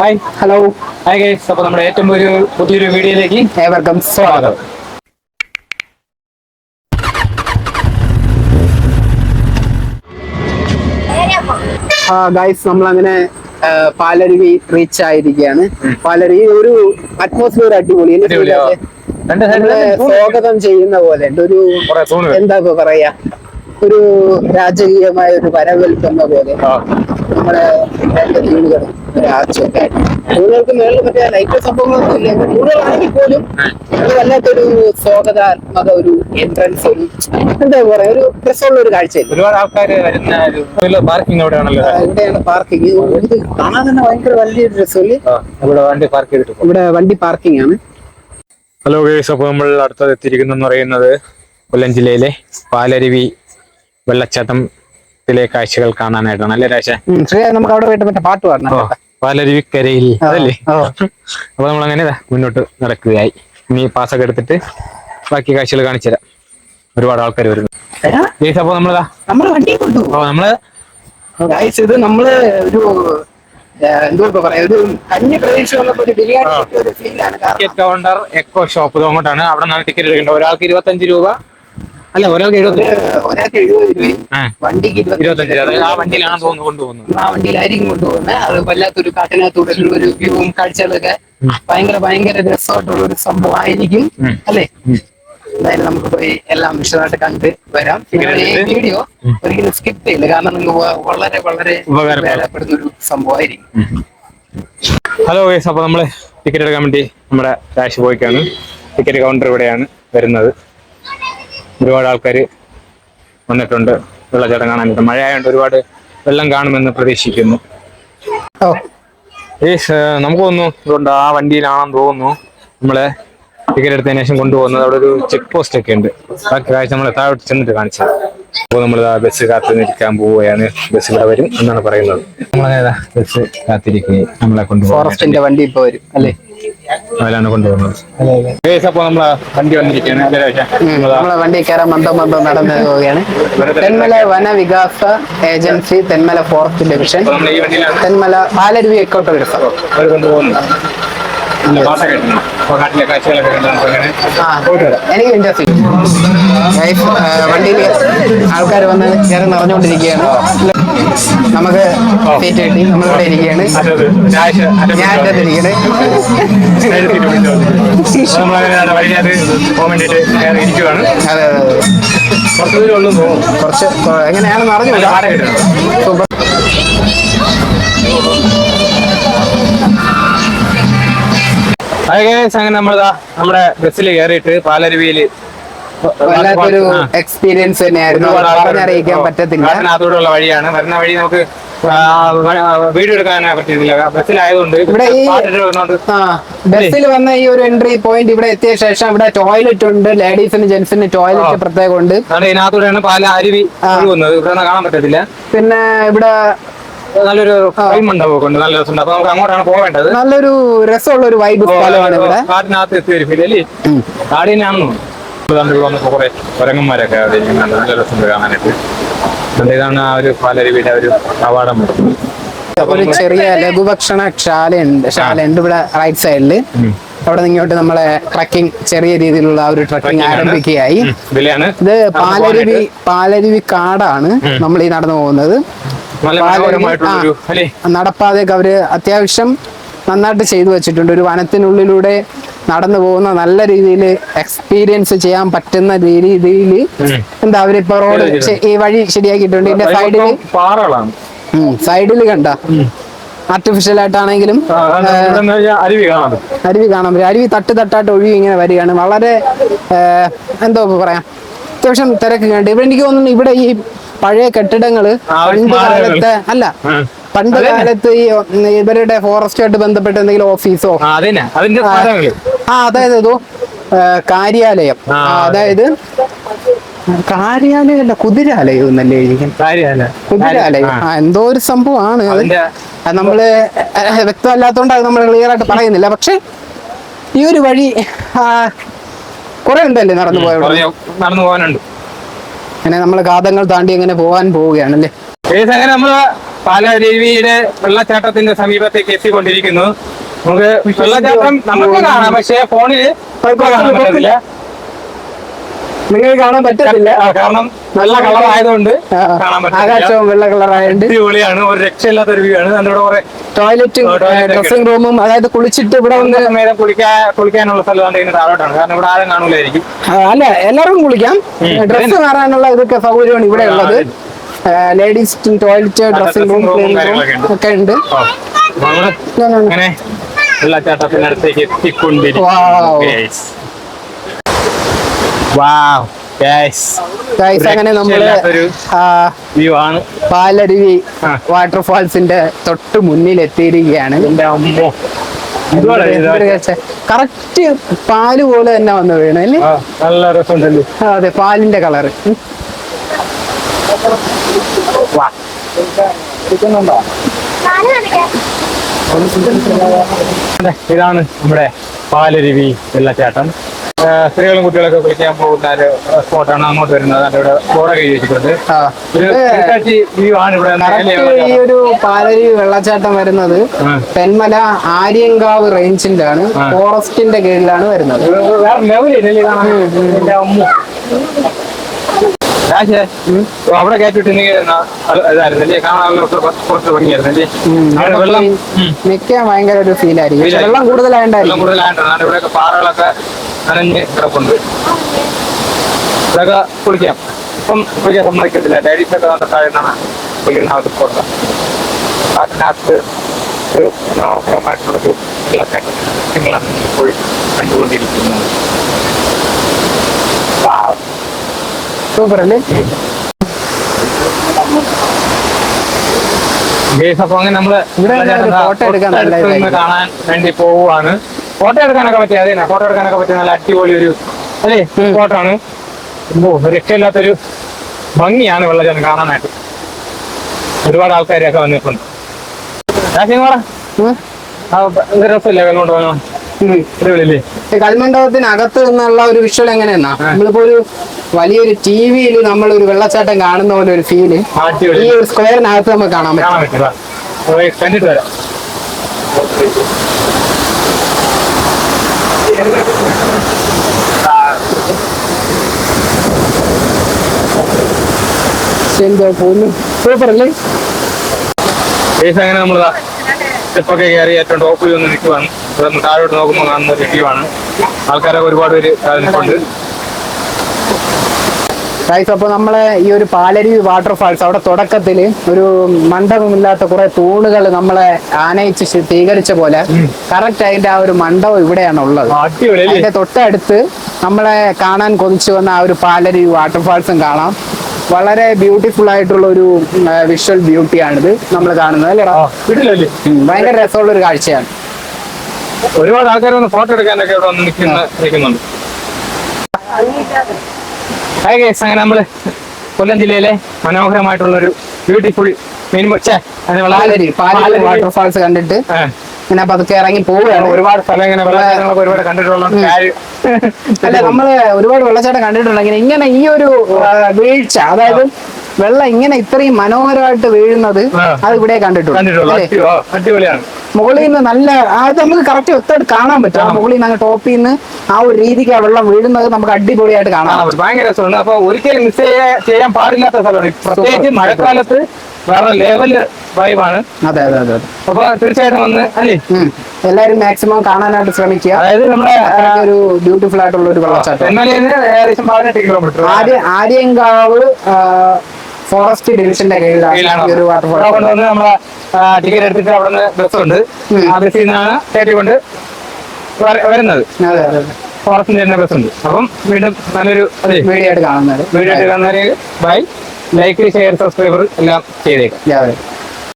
Hi hello hi guys അപ്പോൾ നമ്മുടെ ഏറ്റവും ഒരു പുതിയൊരു വീഡിയോയിലേക്ക് ഏവർക്കും സ്വാഗതം. ആ ഗൈസ് നമ്മൾ അങ്ങനെ പാലരുവി റീച്ച് ആയിരിക്കുകയാണ്. പാലരുവി ഒരു അറ്റ്മോസ്ഫിയർ അടിപൊളി സ്വാഗതം ചെയ്യുന്ന പോലെ ഒരു. എന്താ പറയാ? ഒരു രാജകീയമായ ഒരു വരവേൽപ്പ് എന്ന പോലെ. നമ്മുടെ രണ്ട് തൂണുകൾ ഒരു തൂണുകൾക്ക് മേളിൽ മറ്റേ ലൈറ്റ് സംഭവങ്ങളൊന്നും ഇല്ല. തൂണുകളാണെങ്കിൽ പോലും അത് വല്ലാത്തൊരു സ്വാഗതാത്മക ഒരു എൻട്രൻസ് ഒരു എന്താ പറയാ ഒരു രസമുള്ള ഒരു കാഴ്ചയില്ല ഒരുപാട് ആൾക്കാർ വരുന്ന പാർക്കിംഗ് അവിടെ ആണല്ലോ ഇവിടെയാണ് പാർക്കിംഗ് ഇത് കാണാൻ തന്നെ ഭയങ്കര വലിയൊരു രസമല്ലേ? ഇവിടെ വണ്ടി പാർക്ക് ചെയ്തിട്ട് ഇവിടെ വണ്ടി പാർക്കിംഗ് ആണ്. ഹലോ ഗേസ് അപ്പോൾ നമ്മൾ അടുത്തത് എത്തിയിരിക്കുന്നു എന്ന് പറയുന്നത് കൊല്ലം ജില്ലയിലെ പാലരുവി വെള്ളച്ചാട്ടത്തിലെ കാഴ്ചകൾ കാണാനായിട്ടാണ് അല്ലേ രാശ ശ്രീ നമുക്ക് അവിടെ പോയിട്ട് മറ്റേ പാട്ട് പാടണം പാലരുവിക്കരയിൽ. അതല്ലേ? അപ്പൊ നമ്മൾ അങ്ങനെ മുന്നോട്ട് നടക്കുകയായി. ഇനി പാസ്സൊക്കെ എടുത്തിട്ട് ബാക്കി കാഴ്ചകൾ കാണിച്ചുതരാം. ഒരുപാട് ആൾക്കാർ വരുന്നു. അപ്പൊ നമ്മളതാ നമ്മൾ വണ്ടി കൊണ്ടു നമ്മൾ ഇത് നമ്മൾ ഒരു എന്തോ പറയാ. ഒരു അന്യ കൗണ്ടർ എക്കോ ഷോപ്പ് അങ്ങോട്ടാണ്. അവിടെ നിന്നാണ് ടിക്കറ്റ് എടുക്കേണ്ടത്. ഒരാൾക്ക് ഇരുപത്തഞ്ച് രൂപ അല്ല ഒരാൾക്ക് എഴുപത്തി ഒരാൾക്ക് എഴുപത് രൂപയും വണ്ടിക്ക് ഇരുപത്തഞ്ച് രൂപ. ആ വണ്ടിയിലാണ് തോന്നുന്നു കൊണ്ടുപോകുന്നത്. ആ വണ്ടിയിലായിരിക്കും കൊണ്ടുപോകുന്നത്. അത് വല്ലാത്തൊരു കാട്ടിനകത്തൂടെ ഒരു- വ്യൂവും കാഴ്ചകളൊക്കെ ഭയങ്കര ഭയങ്കര രസമായിട്ടുള്ള ഒരു സംഭവം ആയിരിക്കും ഉം. അല്ലേ? എന്തായാലും നമുക്ക് പോയി എല്ലാം വിശദമായിട്ട് കണ്ട് വരാം. പിന്നെ ഈ വീഡിയോ ഒരിക്കലും സ്കിപ്പ് ചെയ്യില്ല. കാരണം നിങ്ങൾക്ക് വളരെ വളരെ ഉപകാരപ്പെടും. ഉപകാരപ്പെടുന്ന ഒരു സംഭവമായിരിക്കും. ഹലോ ഗൈസ് അപ്പോൾ നമ്മൾ ടിക്കറ്റ് എടുക്കാൻ വേണ്ടി നമ്മുടെ കാശ് പോയിക്കാണ്. ടിക്കറ്റ് കൗണ്ടർ ഇവിടെയാണ് വരുന്നത്. ഒരുപാട് ആൾക്കാർ വന്നിട്ടുണ്ട്. വെള്ളച്ചാട്ടം കാണാനായിട്ട് മഴ ആയതുകൊണ്ട് ഒരുപാട് വെള്ളം കാണുമെന്ന് പ്രതീക്ഷിക്കുന്നു. ഓ. ഈ നമുക്ക് തോന്നുന്നു ഇതുകൊണ്ട് ആ വണ്ടിയിലാണെന്ന് തോന്നുന്നു. നമ്മളെ ടിക്കറ്റ് എടുത്തതിന് ശേഷം കൊണ്ടുപോകുന്നത് അവിടെ ഒരു ചെക്ക് പോസ്റ്റ് ഒക്കെ ഉണ്ട്. ബാക്കി കാഴ്ച നമ്മളെ താഴോട്ട് ചെന്നിട്ട് കാണിച്ചത് അപ്പോൾ നമ്മൾ ബസ് കാത്തിരിക്കാൻ പോവുകയാണ്. ബസ് ഇവിടെ വരും എന്നാണ് പറയുന്നത്. നമ്മളങ്ങനെ ബസ് കാത്തിരിക്കുകയും നമ്മളെ കൊണ്ടുപോകാൻ ഫോറസ്റ്റിന്റെ വണ്ടി ഇപ്പൊ വരും അല്ലേ? അതിലാണ് കൊണ്ടുപോകുന്നത്. അപ്പൊ നമ്മളെ വണ്ടി വന്നിരിക്കുകയാണ്. നമ്മളെ വണ്ടി കയറാൻ മന്ദം മന്ദം നടന്നു പോവുകയാണ്. Thenmala Vanavikasa agency Thenmala forest division Thenmala Palaruvi എക്കോട്ടോ എടുക്കാം എനിക്ക് ഇൻട്രസ്റ്റ് വണ്ടിയിൽ ആൾക്കാർ വന്ന് കയറി നിറഞ്ഞുകൊണ്ടിരിക്കുകയാണ്. നമുക്ക് സീറ്റ് കിട്ടി. നമ്മളിവിടെ ഇരിക്കുകയാണ്. ഞാൻ ഇരിക്കണേ അതെ അതെ കുറച്ച് എങ്ങനെയാണ് നിറഞ്ഞു തോന്നുന്നു. അങ്ങനെ നമ്മളിതാ നമ്മുടെ ബസ്സിൽ കയറിയിട്ട് പാലരുവിയിൽ വല്ലാത്തൊരു എക്സ്പീരിയൻസ് തന്നെയായിരുന്നു. പറഞ്ഞറിയിക്കാൻ പറ്റത്തില്ല. കാട്ടിനകത്തൂടെയുള്ള വഴിയാണ്. വരുന്ന വഴി നമുക്ക് വീട് വീഡിയോ എടുക്കാൻ പറ്റിയിട്ടില്ല. ബസ്സിലായതുകൊണ്ട് ഇവിടെ ഈ- ബസ്സിൽ വന്ന ഈ ഒരു എൻട്രി പോയിന്റ് ഇവിടെ എത്തിയ ശേഷം ഇവിടെ ടോയ്ലറ്റ് ഉണ്ട്. ലേഡീസിന് ജെന്റ്സിന് ടോയ്ലറ്റ് പ്രത്യേകം ഉണ്ട് ഇതിനകത്തൂടെയാണ് പാല അരുവി. ഒഴുകുന്നത്. ഇവിടെ കാണാൻ പറ്റത്തില്ല. പിന്നെ ഇവിടെ നല്ലൊരു ടൈം ഉണ്ടാവും കൊണ്ട് നല്ല രസമുണ്ട്. അപ്പൊ നമുക്ക് അങ്ങോട്ടാണ് പോകേണ്ടത് നല്ലൊരു രസമുള്ള ഒരു വൈബ് സ്ഥലമാണ് ഇവിടെ. കാട്ടിനകത്ത് എത്തി ഒരു ഫീൽ അല്ലേ? കാടി തന്നെയാണെന്നു വന്നപ്പോ കുറെ കുരങ്ങന്മാരൊക്കെ അവിടെ ഇരിക്കുന്നുണ്ട്. നല്ല രസമുണ്ട് കാണാനായിട്ട്. അതുകൊണ്ട് ഇതാണ് ആ ഒരു പാലരുവിയുടെ ഒരു കവാടം. ഒരു ചെറിയ ലഘുഭക്ഷണ ശാലയുണ്ട്. ശാലയുണ്ട് ഇവിടെ റൈറ്റ് സൈഡിൽ അവിടെ നിന്ന് ഇങ്ങോട്ട് നമ്മളെ ട്രക്കിംഗ് ചെറിയ രീതിയിലുള്ള ആ ഒരു ട്രക്കിംഗ്. ആരംഭിക്കുകയായി. ഇത് പാലരുവി പാലരുവി കാടാണ് നമ്മൾ ഈ നടന്നു പോകുന്നത്. നടപ്പാതയൊക്കെ അവർ അത്യാവശ്യം നന്നായിട്ട് ചെയ്തു വെച്ചിട്ടുണ്ട്. ഒരു വനത്തിനുള്ളിലൂടെ നടന്നു പോകുന്ന നല്ല രീതിയിൽ എക്സ്പീരിയൻസ് ചെയ്യാൻ പറ്റുന്ന രീതിയിൽ എന്താ അവരിപ്പോ റോഡ് ഈ വഴി ശരിയാക്കിയിട്ടുണ്ട്. ഇതിന്റെ സൈഡിൽ സൈഡിൽ കണ്ട. ആർട്ടിഫിഷ്യൽ ആയിട്ടാണെങ്കിലും. അരുവി കാണാൻ പറ്റും അരുവി തട്ട് തട്ടായിട്ട് ഒഴുകി ഇങ്ങനെ വരികയാണ്. വളരെ എന്തോ പറയാം. അത്യാവശ്യം തിരക്ക് കണ്ട്. ഇവിടെ എനിക്ക് തോന്നുന്നു ഇവിടെ ഈ പഴയ കെട്ടിടങ്ങൾ പണ്ട്. കാലത്തെ അല്ല. പണ്ട് കാലത്ത് ഈ ഇവരുടെ ഫോറസ്റ്റുമായിട്ട് ബന്ധപ്പെട്ട എന്തെങ്കിലും ഓഫീസോ? ആ അതായത് അതോ കാര്യാലയം. അതായത് കാര്യാലയം അല്ല കുതിരാലയം എന്നല്ലേ കാര്യമല്ല കുതിരാലയം. ആ. എന്തോ ഒരു സംഭവമാണ്. അത് നമ്മൾ വ്യക്തമല്ലാത്തോണ്ട് അത് നമ്മൾ ക്ലിയർ ആയിട്ട് പറയുന്നില്ല. പക്ഷെ ഈ ഒരു വഴി കൊറേ ഉണ്ടല്ലേ നടന്നു പോയത് നടന്നു പോകാനുണ്ട്. അങ്ങനെ നമ്മൾ കാതങ്ങൾ താണ്ടി അങ്ങനെ പോകാൻ പോവുകയാണല്ലേ? ഏത് അങ്ങനെ നമ്മൾ പാലരുവിയുടെ വെള്ളച്ചാട്ടത്തിന്റെ സമീപത്തേക്ക് എത്തിക്കൊണ്ടിരിക്കുന്നു. നമുക്ക് വെള്ളച്ചാട്ടം നമുക്ക് കാണാം പക്ഷേ ഫോണിൽ നിങ്ങൾക്ക് കാണാൻ പറ്റത്തില്ല. കാരണം നല്ല കളർ ആയതുകൊണ്ട് ആകാശവും വെള്ള കളറായുണ്ട് അടിപൊളിയാണ്. ഒരു രക്ഷയില്ലാത്ത ഒരു വ്യൂ ആണ്. അതിന്റെ കുറെ ടോയ്ലറ്റും ഡ്രസ്സിംഗ് റൂമും അതായത് കുളിച്ചിട്ട് ഇവിടെ വന്ന് നേരം കുളിക്കാൻ കുളിക്കാനുള്ള സ്ഥലം താഴോട്ടാണ്. കാരണം ഇവിടെ ആരും കാണൂലായിരിക്കും. അല്ല എല്ലാവരും കുളിക്കാം. ഡ്രസ്സ് മാറാനുള്ള ഇതൊക്കെ സൗകര്യമാണ് ഇവിടെ ഉള്ളത്. ലേഡീസ് ടോയ്ലറ്റ് ഡ്രസ്സിംഗ് റൂം ഉണ്ട്. ഒക്കെ ഉണ്ട്. ഓ, എത്തിക്കൊണ്ടിരിക്കും നമ്മൾ ഞാൻ കാണാം. അങ്ങനെ വെള്ളച്ചാട്ടത്തിനടുത്തേക്ക് എത്തിക്കൊണ്ടിരിക്കുന്നു Wow. Guys. Wow, guys. അങ്ങനെ നമ്മൾ വ്യൂ ആണ്. പാലരുവി വാട്ടർഫാൾസിന്റെ തൊട്ട് മുന്നിൽ എത്തിയിരിക്കുകയാണ് കറക്റ്റ് പാൽ പോലെ തന്നെ വന്ന് വീണു അല്ലേ? നല്ല രസമുണ്ടല്ലേ? അതെ പാലിന്റെ കളറ് ഇതാണ് നമ്മുടെ പാലരുവി വെള്ളച്ചാട്ടം. സ്ത്രീകളും കുട്ടികളൊക്കെ കുളിക്കാൻ പോകുന്ന ഒരു സ്പോട്ടാണ് അങ്ങോട്ട് വരുന്നത്. അതിന്റെ ഇവിടെ ബോർഡൊക്കെ വെച്ചിട്ടുണ്ട് ആ. ഒരു വ്യൂ ആണ് ഇവിടെ ഈ ഒരു പാലരി വെള്ളച്ചാട്ടം വരുന്നത് പെൺമല തെന്മല ആര്യങ്കാവ് റേഞ്ചിന്റെ ആണ് ഫോറസ്റ്റിന്റെ കീഴിലാണ് വരുന്നത്. അവിടെ അവിടെ അവിടെ പോയി ഭയങ്കര ഒരു ഫീലായിരിക്കും വെള്ളം കൂടുതലായിട്ടുണ്ടായിരുന്നു പാറകളൊക്കെ നനഞ്ഞ് കിടപ്പുണ്ട്. ഇതൊക്കെ കുളിക്കാം. ഇപ്പം കുളിക്കാൻ സമ്മതിക്കത്തില്ല. ഒക്കെ വന്നിട്ട് താഴെന്നാണ് കുളിക്കുന്നത്. പോട്ടെ. അതിനകത്ത് ഒരു മനോഹരമായിട്ടുള്ളൊരു വെള്ളച്ചാട്ടം നിങ്ങളാണ് പോയി കണ്ടുകൊണ്ടിരിക്കുന്നത് Wow. സൂപ്പർ അല്ലേ? ഗേസ് അപ്പൊ അങ്ങനെ നമ്മൾ നല്ല കാണാൻ വേണ്ടി പോവുകയാണ്. ഫോട്ടോ എടുക്കാനൊക്കെ പറ്റിയ അതെ ഫോട്ടോ എടുക്കാനൊക്കെ പറ്റിയ നല്ല അടിപൊളി ഒരു അല്ലേ. ഫോട്ടോ ആണ്. രക്ഷയില്ലാത്തൊരു ഭംഗിയാണ് വെള്ളച്ചാട്ടം കാണാനായിട്ട്. ഒരുപാട് ആൾക്കാരൊക്കെ വന്നിട്ടുണ്ട്. എന്ത് രസമില്ല. അടിപൊളിയല്ലേ? ഈ കൽമണ്ഡപത്തിനകത്ത് നിന്നുള്ള ഒരു വിഷ്വൽ എങ്ങനെയെന്നാ? നമ്മളിപ്പോ ഒരു വലിയൊരു ടി വിയിൽ നമ്മൾ ഒരു വെള്ളച്ചാട്ടം കാണുന്ന പോലെ ഒരു ഫീൽ ഈ ഒരു സ്ക്വയറിനകത്ത് നമുക്ക് കാണാൻ പറ്റും. കണ്ടിട്ട് വരാം. എന്തോ പോന്നു? സൂപ്പറല്ലേ അങ്ങനെ നമ്മൾ സ്റ്റെപ്പൊക്കെ കയറി ഏറ്റവും ടോപ്പിൽ വന്ന് നിൽക്കുവാണ്. താഴോട്ട് നോക്കുമ്പോൾ കാണുന്ന ഒരു വ്യക്തിയാണ് ആൾക്കാരൊക്കെ ഒരുപാട് പേര് നിൽപ്പുണ്ട്. ഗൈസ് അപ്പൊ നമ്മളെ ഈ ഒരു പാലരുവി വാട്ടർഫാൾസ് അവിടെ തുടക്കത്തിൽ ഒരു മണ്ഡപമില്ലാത്ത കുറെ തൂണുകൾ നമ്മളെ ആനയിച്ച് സ്വീകരിച്ച പോലെ കറക്റ്റ് അതിന്റെ ആ ഒരു മണ്ഡപം ഇവിടെയാണ് ഉള്ളത് അതിന്റെ തൊട്ടടുത്ത് നമ്മളെ കാണാൻ കൊതിച്ചു വന്ന ആ ഒരു പാലരുവി വാട്ടർഫാൾസും കാണാം. വളരെ ബ്യൂട്ടിഫുൾ ആയിട്ടുള്ള ഒരു വിഷ്വൽ ബ്യൂട്ടിയാണിത് നമ്മൾ കാണുന്നത് അല്ലേടാ ഭയങ്കര രസമുള്ള ഒരു കാഴ്ചയാണ്. ഒരുപാട് ആൾക്കാർ വന്ന് ഫോട്ടോ എടുക്കാനൊക്കെ ഇവിടെ വന്ന് നിൽക്കുന്ന നിൽക്കുന്നുണ്ട്. ഹായ് ഗൈസ് അങ്ങനെ നമ്മൾ കൊല്ലം ജില്ലയിലെ മനോഹരമായിട്ടുള്ള ഒരു ബ്യൂട്ടിഫുൾ മീൻ വാട്ടർഫാൾസ് കണ്ടിട്ട് ഇങ്ങനെ പതുക്കെ ഇറങ്ങി പോവുകയാണ്. ഒരുപാട് സ്ഥലം ഇങ്ങനെ വെള്ളച്ചാട്ടങ്ങളൊക്കെ ഒരുപാട് കണ്ടിട്ടുള്ള അല്ല നമ്മൾ ഒരുപാട് വെള്ളച്ചാട്ടം കണ്ടിട്ടുണ്ടെങ്കിൽ ഇങ്ങനെ ഈ ഒരു വീഴ്ച അതായത് വെള്ളം ഇങ്ങനെ ഇത്രയും മനോഹരമായിട്ട് വീഴുന്നത് അത് ഇവിടെ അടിപൊളിയാണ്. മുകളിൽ നിന്ന് നല്ല അത് നമുക്ക് കറക്റ്റ് ഒത്തായിട്ട് കാണാൻ പറ്റും. ആ മുകളിൽ നിന്ന് ടോപ്പിൽ നിന്ന് ആ ഒരു രീതിക്ക് ആ വെള്ളം വീഴുന്നത് നമുക്ക് അടിപൊളിയായിട്ട് കാണാൻ പറ്റും. ഭയങ്കര രസമുണ്ട്. അപ്പൊ ഒരിക്കലും മിസ് ചെയ്യാൻ പാടില്ലാത്ത സ്ഥലമാണ്. പ്രത്യേകിച്ച് മഴക്കാലത്ത് വേറെ ലെവൽ വൈബാണ് അതെ അതെ അതെ. അപ്പൊ തീർച്ചയായിട്ടും വന്ന് അല്ലേ? എല്ലാരും മാക്സിമം കാണാനായിട്ട് ശ്രമിക്കുക. അതായത് നമ്മുടെ ഒരു ബ്യൂട്ടിഫുൾ ആയിട്ടുള്ള ഒരു വെള്ളച്ചാട്ടം. ആര്യങ്കാവ് ഫോറസ്റ്റ് ഡിവിഷന്റെ കീഴിലാണ് ഈ ഒരു വാട്ടർഫോൾ കൊണ്ടുവന്ന് നമ്മളെ ടിക്കറ്റ് എടുത്തിട്ട് അവിടെ നിന്ന് ബസ് ഉണ്ട്. ആ ബസ്സിൽ നിന്നാണ് കയറ്റി കൊണ്ട് വരുന്നത്. അതെ അതെ ഫോറസ്റ്റിന്റെ തന്നെ ബസ് ഉണ്ട്. അപ്പം വീണ്ടും നല്ലൊരു വീഡിയോ ആയിട്ട് കാണുന്നത് വീഡിയോ കാണുന്നവര് ബൈ ലൈക്ക് ഷെയർ സബ്സ്ക്രൈബർ എല്ലാം ചെയ്തേക്കാം.